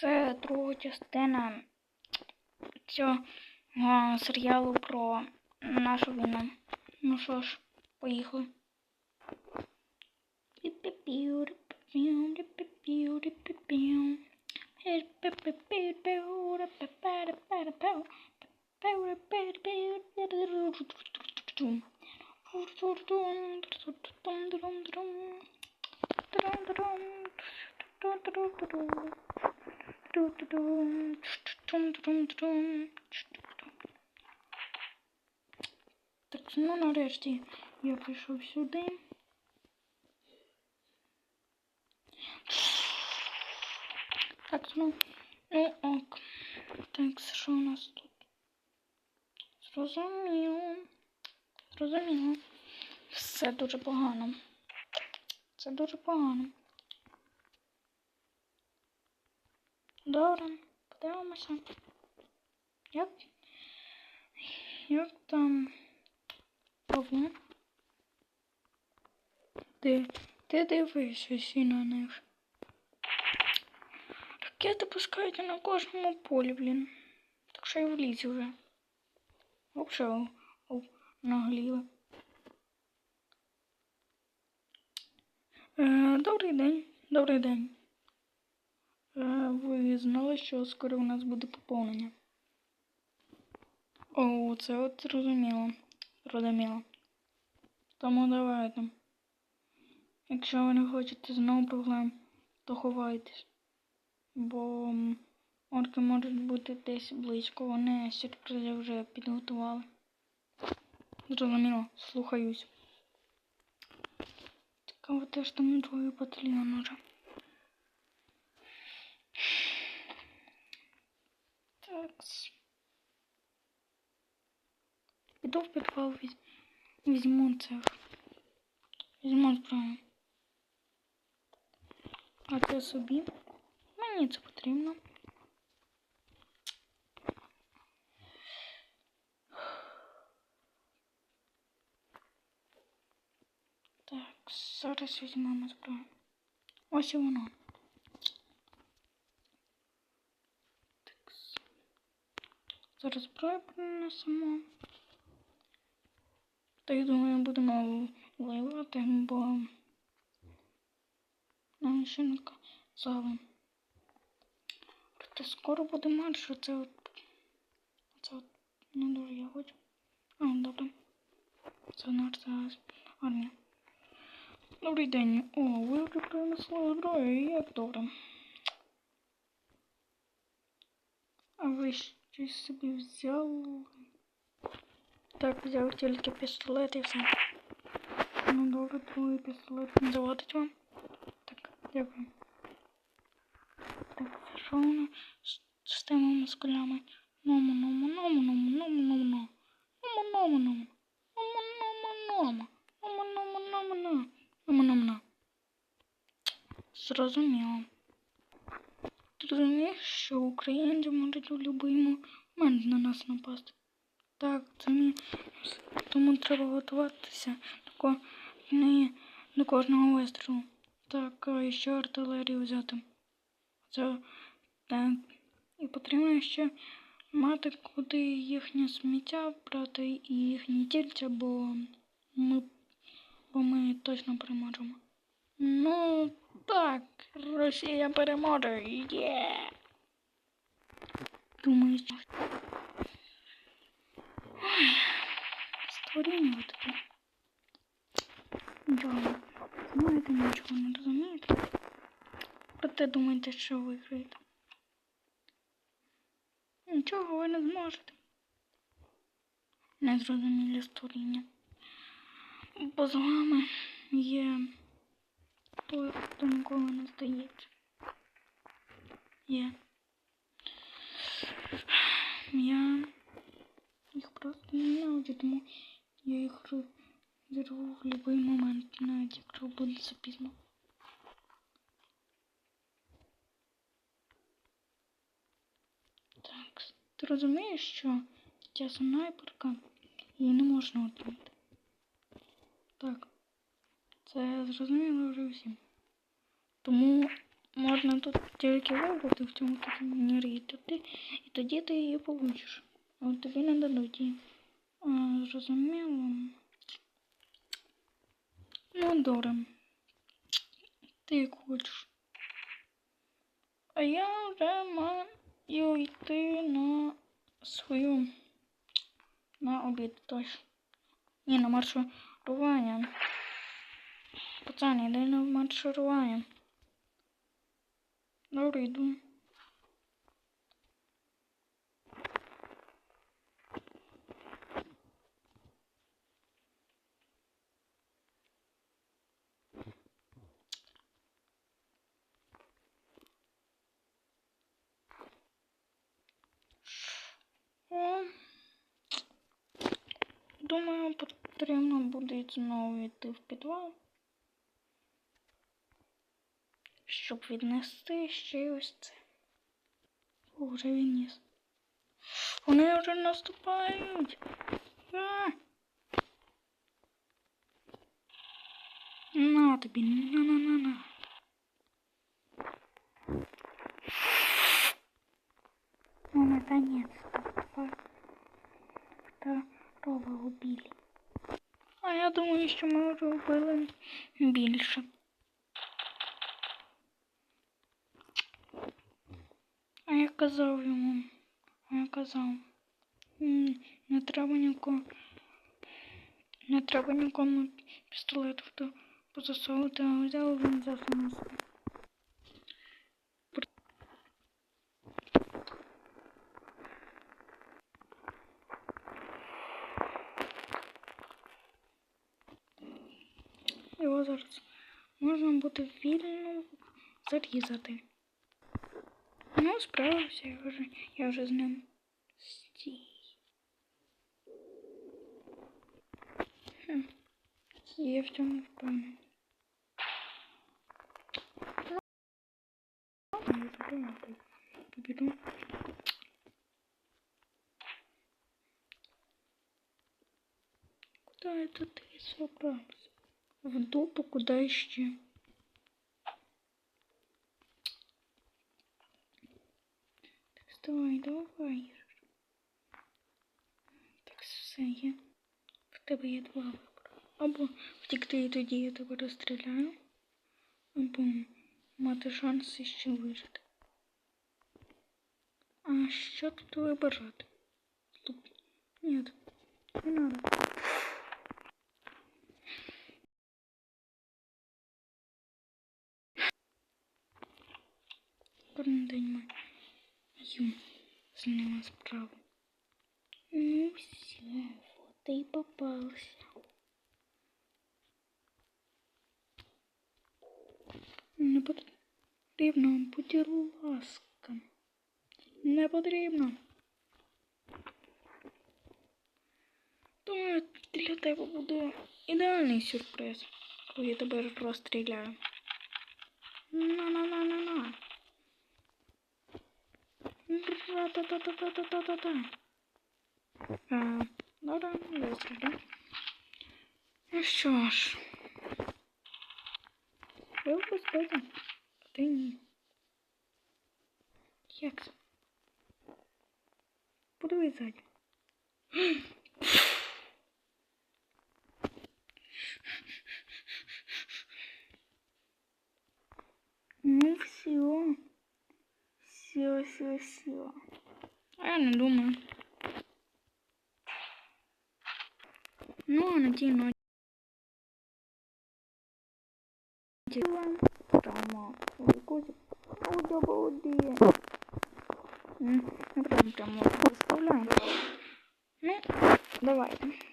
Це друга частина цього серіалу про нашу війну. Ну що ж, поїхали. Так, ну нарешті я прийшов сюди. Так, ну, ну ок. Так, що у нас тут? Зрозуміло. Зрозуміло. Все дуже погано. Це дуже погано. Добре, подивимося. Як? Як там? Павло? Ти, ти дивишся на них. Ракети пускають на кожному полі, блін. Так що й в лісі вже. Взагалі, нагліли. Е, добрий день, добрий день. Е, ви знали, що скоро у нас буде поповнення? О, це от зрозуміло. Зрозуміло. Тому давайте. Якщо ви не хочете знову проблем, то ховайтесь. Бо орки можуть бути десь близько. Вони сюрпризи вже підготували. Зрозуміло, слухаюсь. Цікаво теж там другий батальйон уже. Так. Піду в підвал візь... візьму цих. Візьму зброю. А це собі. Мені це потрібно. Так, зараз візьмемо зброю. Ось і воно. Зараз зброю принесемо. Та я думаю, будемо воювати, бо нам ще не казали. Проте скоро буде марш, це от. Це от не дуже я хочу. А, добре. Це наша армія. Добрий день. О, ви вже принесли зброю, як добре. А ви щось собі взяли? Так, взяв тільки пістолет і все. Ну добре, другий пістолет не заводить вам. Так, дякую. Так, що воно з, з тими москалями? Ному, ному, ному, ному, ному, ному. Ному, ному, ному. Ному, ному, ному. Ному, ному, ному, ному. Ному, ному, ному. Зрозуміло. Ти розумієш, що українці можуть у будь-який момент на нас напасти? Так, це мені. Тому треба готуватися до, до кожного вистрілу. Так, а ще артилерію взяти. Це так. І потрібно ще мати куди їхнє сміття брати і їхні тільця, бо ми, бо ми точно переможемо. Ну так, Росія переможе. Є. Думаю, що. Ой, створіння таке. Нічого. Знаєте, нічого не розумієте. Проте думаєте, що виграєте. Нічого ви не зможете. Незрозумілі створіння. Бо з вами є той, хто ніколи не здається. Є. Я їх просто не ненавиджу, тому я їх розірву в будь-який момент, навіть якщо буде запізно. Так, ти розумієш, що ця снайперка її не можна отримати. Так, це зрозуміло вже всім. Тому можна тут тільки вибути в цьому турнірі, і тоді, ти її получиш. От тобі не дадуть її. А, зрозуміло. Ну, добре. Ти як хочеш. А я вже маю йти на свою на обід точно. Ні, на маршрування. Пацани, йди на маршрування. Добре, йду. Думаю, потрібно буде знову йти в підвал, щоб віднести ще ось це. О, вже відніс. Вони вже наступають. А! На тобі, на-на-на-на. Ну, наконец-то. Второго убили. А я думаю, що ми вже вбили більше. Казав йому. Я казав. Не треба нікого. Не треба нікому пістолетів то позасовувати, а взяв він засунув собі. Його зараз можна буде вільно зарізати. Ну, справився, я вже, я вже з ним стій. Хм. Я в цьому впевнений. Побіду. Куда это ты собрался? В дупу куда еще? Вставай, давай. Так, все є. В тебе є два вибори. Або втікти і тоді я тебе розстріляю, або мати шанс ще вижити. А що тут вибирати? Тут нет, не надо. Кожен день маю з ними справу. Ну все, вот и попался. Не потрібно, будь ласка. Не потрібно. Думаю, для тебе буде ідеальний сюрприз, коли я тебе розстріляю. На-на-на-на-на. Ра-та-та-та-та-та-та-та. А, Добре, вистрілю. Ну що ж. Ви в безпеці, а ти ні. Як це? Подивись ззаді. Ну все. Все, все, все. А я не думаю. Ну, а на тій ночі. Там, котик. У. Ну, давай. Ну. Папа.